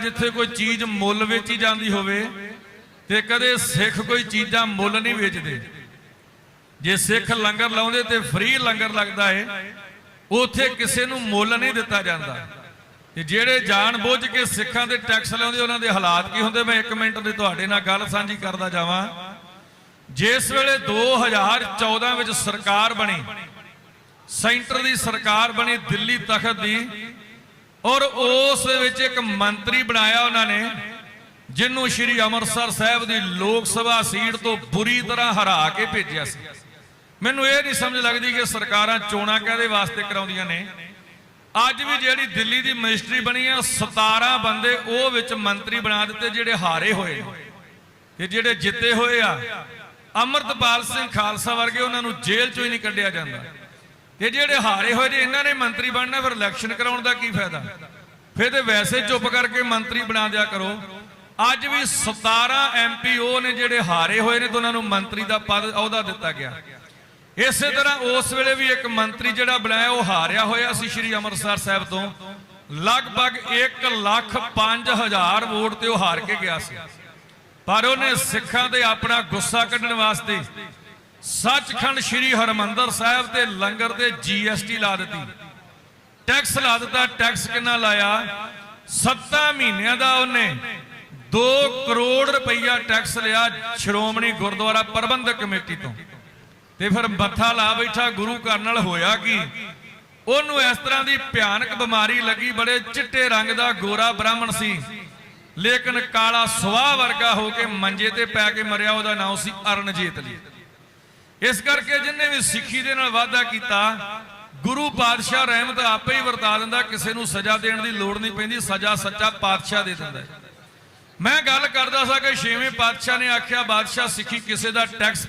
ਜਿੱਥੇ ਕੋਈ ਚੀਜ਼ ਮੁੱਲ ਵੇਚੀ ਜਾਂਦੀ ਹੋਵੇ ਤੇ ਕਦੇ ਸਿੱਖ ਕੋਈ ਚੀਜ਼ਾਂ ਮੁੱਲ ਨਹੀਂ ਵੇਚਦੇ। ਜੇ ਸਿੱਖ ਲੰਗਰ ਲਾਉਂਦੇ ਤੇ ਫ੍ਰੀ ਲੰਗਰ ਲੱਗਦਾ ਏ, ਉਥੇ ਕਿਸੇ ਨੂੰ ਮੁੱਲ ਨਹੀਂ ਦਿੱਤਾ ਜਾਂਦਾ। ਤੇ ਜਿਹੜੇ ਜਾਣ ਬੁੱਝ ਕੇ ਸਿੱਖਾਂ ਦੇ ਟੈਕਸ ਲਾਉਂਦੇ, ਉਹਨਾਂ ਦੇ ਹਾਲਾਤ ਕੀ ਹੁੰਦੇ? ਮੈਂ 1 ਮਿੰਟ ਦੇ ਤੁਹਾਡੇ ਨਾਲ ਗੱਲ ਸਾਂਝੀ ਕਰਦਾ ਜਾਵਾਂ। ਜਿਸ ਵੇਲੇ 2014 ਵਿੱਚ ਸਰਕਾਰ ਬਣੀ, ਸੈਂਟਰ ਦੀ ਸਰਕਾਰ ਬਣੀ, ਦਿੱਲੀ ਤਖਤ ਦੀ ਔਰ ਉਸ ਵਿੱਚ ਇੱਕ ਮੰਤਰੀ ਬਣਾਇਆ ਉਹਨਾਂ ਨੇ, ਜਿਹਨੂੰ ਸ਼੍ਰੀ ਅੰਮ੍ਰਿਤਸਰ ਸਾਹਿਬ ਦੀ ਲੋਕ ਸਭਾ ਸੀਟ ਤੋਂ ਬੁਰੀ ਤਰ੍ਹਾਂ ਹਰਾ ਕੇ ਭੇਜਿਆ ਸੀ। ਮੈਨੂੰ ਇਹ ਨਹੀਂ ਸਮਝ ਲੱਗਦੀ ਕਿ ਸਰਕਾਰਾਂ ਚੋਣਾਂ ਕਾਹਦੇ ਵਾਸਤੇ ਕਰਾਉਂਦੀਆਂ ਨੇ। ਅੱਜ ਵੀ ਜਿਹੜੀ ਦਿੱਲੀ ਦੀ ਮਿਨਿਸਟਰੀ ਬਣੀ ਆ 17 ਬੰਦੇ ਉਹ ਵਿੱਚ ਮੰਤਰੀ ਬਣਾ ਦਿੱਤੇ ਜਿਹੜੇ ਹਾਰੇ ਹੋਏ ਨੇ, ਤੇ ਜਿਹੜੇ ਜਿੱਤੇ ਹੋਏ ਆ। ਅਮਰਤਪਾਲ ਸਿੰਘ ਖਾਲਸਾ ਵਰਗੇ ਉਹਨਾਂ ਨੂੰ ਜੇਲ੍ਹ ਚੋਂ ਹੀ ਨਹੀਂ ਕੱਢਿਆ ਜਾਂਦਾ। ਇਹ ਜਿਹੜੇ ਹਾਰੇ ਹੋਏ ਨੇ ਇਹਨਾਂ ਨੇ ਮੰਤਰੀ ਬਣਨਾ ਫਿਰ ਇਲੈਕਸ਼ਨ ਕਰਾਉਣ ਦਾ ਕੀ ਫਾਇਦਾ? ਫਿਰ ਤੇ ਵੈਸੇ ਚੁੱਪ ਕਰਕੇ ਮੰਤਰੀ ਬਣਾ ਦਿਆ ਕਰੋ। ਅੱਜ ਵੀ 17 ਐਮਪੀਓ ਨੇ ਜਿਹੜੇ ਹਾਰੇ ਹੋਏ ਨੇ ਤੇ ਉਹਨਾਂ ਨੂੰ ਮੰਤਰੀ ਦਾ ਪਦ ਅਹੁਦਾ ਦਿੱਤਾ ਗਿਆ। ਇਸੇ ਤਰ੍ਹਾਂ ਉਸ ਵੇਲੇ ਵੀ ਇੱਕ ਮੰਤਰੀ ਜਿਹੜਾ ਬਣਾਇਆ, ਉਹ ਹਾਰਿਆ ਹੋਇਆ ਸੀ ਸ਼੍ਰੀ ਅੰਮ੍ਰਿਤਸਰ ਸਾਹਿਬ ਤੋਂ। ਲਗਭਗ 1 ਲੱਖ 5000 ਵੋਟ ਤੇ ਉਹ ਹਾਰ ਕੇ ਗਿਆ ਸੀ। ਪਰ ਉਹਨੇ ਸਿੱਖਾਂ ਤੇ ਆਪਣਾ ਗੁੱਸਾ ਕੱਢਣ ਵਾਸਤੇ ਸੱਚਖੰਡ ਸ਼੍ਰੀ ਹਰਮੰਦਰ ਸਾਹਿਬ ਤੇ ਲੰਗਰ ਤੇ ਜੀਐਸਟੀ ਲਾ ਦਿੱਤੀ। ਟੈਕਸ ਲਾ ਦਿੱਤਾ, ਟੈਕਸ ਕਿੰਨਾ ਲਾਇਆ? 7 ਮਹੀਨਿਆਂ ਦਾ ਉਹਨੇ। 2 ਕਰੋੜ ਰੁਪਈਆ ਟੈਕਸ ਲਿਆ ਸ਼੍ਰੋਮਣੀ ਗੁਰਦੁਆਰਾ ਪ੍ਰਬੰਧਕ ਕਮੇਟੀ ਤੋਂ। ਤੇ ਫਿਰ ਮੱਥਾ ਲਾ ਬੈਠਾ ਗੁਰੂ ਘਰ ਨਾਲ ਹੋਇਆ ਕੀ? ਉਹਨੂੰ ਇਸ ਤਰ੍ਹਾਂ ਦੀ ਭਿਆਨਕ ਬਿਮਾਰੀ ਲੱਗੀ, ਬੜੇ ਚਿੱਟੇ ਰੰਗ ਦਾ ਗੋਰਾ ਬ੍ਰਾਹਮਣ ਸੀ। ਲੇਕਿਨ ਕਾਲਾ ਸਵਾਹ ਵਰਗਾ ਹੋ ਕੇ ਮੰਜੇ ਤੇ ਪੈ ਕੇ ਮਰਿਆ, ਉਹਦਾ ਨਾਮ ਸੀ ਅਰਨਜੀਤ ਲਈ ਇਸ ਕਰਕੇ ਜਿੰਨੇ ਵੀ ਸਿੱਖੀ ਦੇ ਨਾਲ ਵਾਅਦਾ ਕੀਤਾ, ਗੁਰੂ ਪਾਤਸ਼ਾਹ ਰਹਿਮਤ ਆਪੇ ਹੀ ਵਰਤਾ ਦਿੰਦਾ, ਕਿਸੇ ਨੂੰ ਸਜ਼ਾ ਦੇਣ ਦੀ ਲੋੜ ਨਹੀਂ ਪੈਂਦੀ, ਸਜ਼ਾ ਸੱਚਾ ਪਾਤਸ਼ਾਹ ਦੇ ਦਿੰਦਾ ਮੈਂ ਗੱਲ ਕਰਦਾ ਸਾਂ ਕਿ ਛੇਵੇਂ ਪਾਤਸ਼ਾਹ ਨੇ ਆਖਿਆ, ਬਾਦਸ਼ਾਹ ਸਿੱਖੀ ਕਿਸੇ ਦਾ ਟੈਕਸ